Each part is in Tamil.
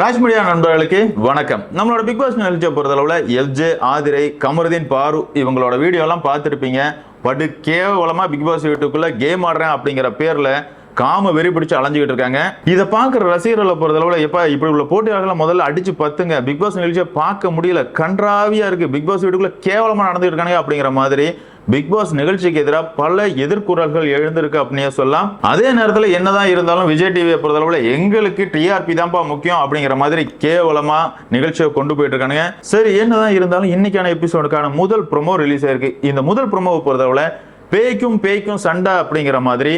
ராஜ்மீடியா நண்பர்களுக்கு வணக்கம். நம்மளோட பிக் பாஸ் நிகழ்ச்சியை பொறுத்தளவில் எஃப்ஜே ஆதிரை கமருதீன் பாரு இவங்களோட வீடியோலாம் பார்த்துருப்பீங்க. படு கேவலமாக பிக் பாஸ் வீட்டுக்குள்ளே கேம் ஆடுறேன் அப்படிங்கிற பேரில் காம வெறி பிடிச்சு அலைஞ்சிக்கிட்டு இருக்காங்க. இதை பார்க்குற ரசிகர்களை பொறுத்தளவில் எப்ப இப்படி உள்ள போட்டியாளர்களை முதல்ல அடிச்சு பத்துங்க. பிக் பாஸ் நிகழ்ச்சியை பார்க்க முடியல. கன்றாவியா இருக்கு. பிக் பாஸ் வீட்டுக்குள்ள கேவலமா நடந்துட்டு இருக்காங்க அப்படிங்கிற மாதிரி பிக் பாஸ் நிகழ்ச்சிக்கு எதிராக பல எதிர்குறல்கள் எழுந்திருக்கு அப்படின்னே சொல்லலாம். அதே நேரத்தில் என்னதான் இருந்தாலும் விஜய் டிவியை பொறுத்தளவில் எங்களுக்கு டிஆர்பி தான்ப்பா முக்கியம் அப்படிங்கிற மாதிரி கேவலமா நிகழ்ச்சியை கொண்டு போயிட்டு இருக்கானுங்க. சரி என்னதான் இருந்தாலும் இன்னைக்கான எபிசோடுக்கான முதல் ப்ரோமோ ரிலீஸ் ஆயிருக்கு. இந்த முதல் ப்ரோமோவை பொறுத்தளவில் பேய்க்கும் பேய்க்கும் சண்டை அப்படிங்கிற மாதிரி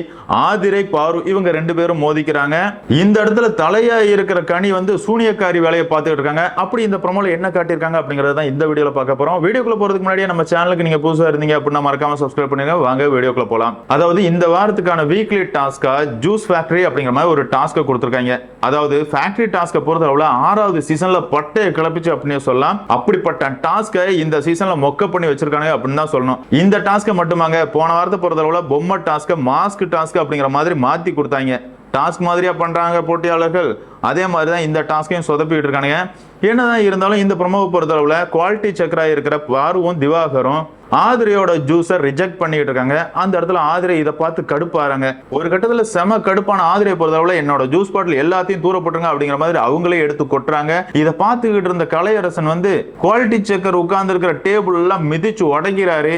ஆதிரை பாரு இவங்க ரெண்டு பேரும் மோதிக்கிறாங்க. இந்த இடத்துல தலையா இருக்கிற கனி வந்து சூனியக்காரி வேலையை பார்த்துக்கிட்டு இருக்காங்க. அப்படி இந்த ப்ரோமோல என்ன காட்டியிருக்காங்க அப்படிங்கறத தான் இந்த வீடியோல பார்க்க போறோம். வீடியோக்குள்ள போறதுக்கு முன்னாடியே நம்ம சேனலுக்கு நீங்க புதுசா இருந்தீங்க அப்படின்னா மறக்காம சப்ஸ்கிரைப் பண்ணுங்க. வாங்க வீடியோக்குள்ள போலாம். அதாவது இந்த வாரத்துக்கான வீக்லி டாஸ்கா ஜூஸ் ஃபேக்டரி அப்படிங்கிற மாதிரி ஒரு டாஸ்க்கை கொடுத்துருக்காங்க. அதாவது ஃபேக்டரி டாஸ்க்கை பொறுத்தளவுல ஆறாவது சீசன்ல பட்டையை கிளப்பிச்சு அப்படின்னு சொல்லலாம். அப்படிப்பட்ட டாஸ்க்கை இந்த சீசன்ல மொக்க பண்ணி வச்சிருக்காங்க அப்படின்னு தான் சொல்லணும். இந்த டாஸ்க்கை மட்டுமாங்க போன வாரத்தை பொறுத்தளவுல பொம்மை டாஸ்க்கை மாஸ்க் டாஸ்க் அப்படிங்கிற மாதிரி மாத்தி கொடுத்தாங்க. டாஸ்க் மாதிரியா பண்றாங்க போட்டியாளர்கள். அதே மாதிரி தான் இந்த டாஸ்கையும் சொதப்பிக்கிட்டு இருக்கானுங்க. என்னதான் இருந்தாலும் இந்த ப்ரொமோவை பொறுத்தளவுல குவாலிட்டி செக்கராக இருக்கிற பாருவும் திவாகரும் ஆதிரையோட ஜூஸை ரிஜெக்ட் பண்ணிட்டு இருக்காங்க. அந்த இடத்துல ஆதிரை இதை பார்த்து கடுப்பாருங்க ஒரு கட்டத்தில் செம கடுப்பான ஆதிரையை பொறுத்தளவில் என்னோட ஜூஸ் பாட்டில் எல்லாத்தையும் தூரப்பட்டுருங்க அப்படிங்கிற மாதிரி அவங்களே எடுத்து கொட்டுறாங்க. இதை பார்த்துக்கிட்டு இருந்த கலையரசன் வந்து குவாலிட்டி செக்கர் உட்கார்ந்துருக்கிற டேபிள் எல்லாம் மிதிச்சு உடைக்கிறாரு.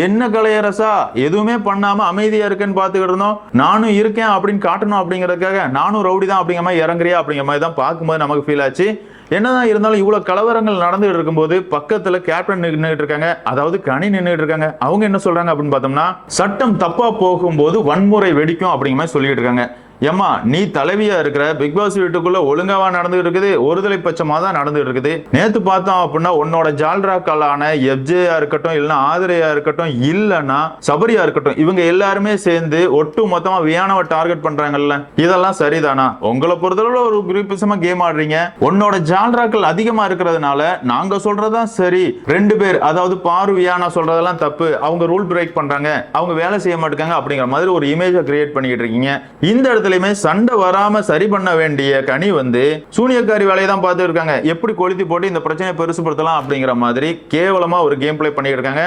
என்ன கலையரசா? எதுவுமே பண்ணாம அமைதியா இருக்கேன்னு பாத்துக்கிட்டு இருந்தோம். நானும் இருக்கேன் அப்படின்னு காட்டணும் அப்படிங்கறதுக்காக நானும் ரவுடி தான் அப்படிங்கிற மாதிரி இறங்குறியா அப்படிங்கிற மாதிரி தான் பார்க்கும்போது நமக்கு ஃபீல் ஆச்சு. என்னதான் இருந்தாலும் இவ்வளவு கலவரங்கள் நடந்துட்டு இருக்கும்போது பக்கத்துல கேப்டன் நின்றுட்டு இருக்காங்க. அதாவது கனி நின்றுட்டு இருக்காங்க. அவங்க என்ன சொல்றாங்க அப்படின்னு பார்த்தோம்னா சட்டம் தப்பா போகும்போது வன்முறை வெடிக்கும் அப்படிங்கிற மாதிரி சொல்லிட்டு இருக்காங்க. ஏம்மா நீ தலைவியா இருக்கிற பிக் பாஸ் வீட்டுக்குள்ள ஒழுங்காவா நடந்துட்டு இருக்குது ஒருதலை பட்சமா தான் நடந்துட்டு இருக்குது. நேத்து பார்த்தோம் அப்படின்னா உன்னோட ஜால்ராக்களான எப்ஜேயா இருக்கட்டும் இல்லைன்னா ஆதிரையா இருக்கட்டும் இல்லைன்னா சபரியா இருக்கட்டும் இவங்க எல்லாருமே சேர்ந்து ஒட்டு மொத்தமா வியானவை டார்கெட் பண்றாங்கல்ல. இதெல்லாம் சரிதானா? உங்களை பொறுத்தளவுல ஒரு குறிப்பிசமா கேம் ஆடுறீங்க. உன்னோட ஜால்ராக்கள் அதிகமா இருக்கிறதுனால நாங்க சொல்றதுதான் சரி. ரெண்டு பேர் அதாவது பாரு வியானா சொல்றதெல்லாம் தப்பு. அவங்க ரூல் பிரேக் பண்றாங்க. அவங்க வேலை செய்ய மாட்டாங்க அப்படிங்கிற மாதிரி ஒரு இமேஜை கிரியேட் பண்ணிக்கிட்டு இருக்கீங்க. இந்த இடத்துல இடத்துலயுமே சண்டை வராம சரி பண்ண வேண்டிய கனி வந்து சூனியக்காரி வேலையை தான் பார்த்து இருக்காங்க. எப்படி கொளுத்தி போட்டு இந்த பிரச்சனையை பெருசுப்படுத்தலாம் அப்படிங்கிற மாதிரி கேவலமா ஒரு கேம் பிளே பண்ணிட்டு இருக்காங்க.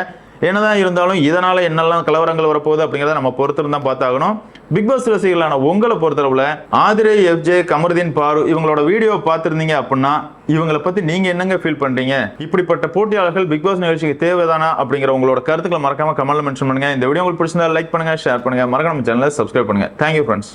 என்னதான் இருந்தாலும் இதனால என்னெல்லாம் கலவரங்கள் வரப்போகுது அப்படிங்கிறத நம்ம பொறுத்திருந்தா பார்த்தாகணும். பிக் பாஸ் ரசிகர்களான உங்களை பொறுத்தளவுல ஆதிரே எஃப்ஜே கமருதீன் பாரு இவங்களோட வீடியோ பார்த்துருந்தீங்க அப்படின்னா இவங்களை பத்தி நீங்க என்னங்க ஃபீல் பண்றீங்க? இப்படிப்பட்ட போட்டியாளர்கள் பிக் பாஸ் நிகழ்ச்சிக்கு தேவைதானா அப்படிங்கிற உங்களோட கருத்துக்களை மறக்காம கமெண்ட்ல மென்ஷன் பண்ணுங்க. இந்த வீடியோ உங்களுக்கு பிடிச்சிருந்தா லைக் பண்ணுங்க ஷேர் பண்ணுங்க. மறக்காம சேனலை சப்ஸ்கிரைப் பண்ணுங்க. Thank you friends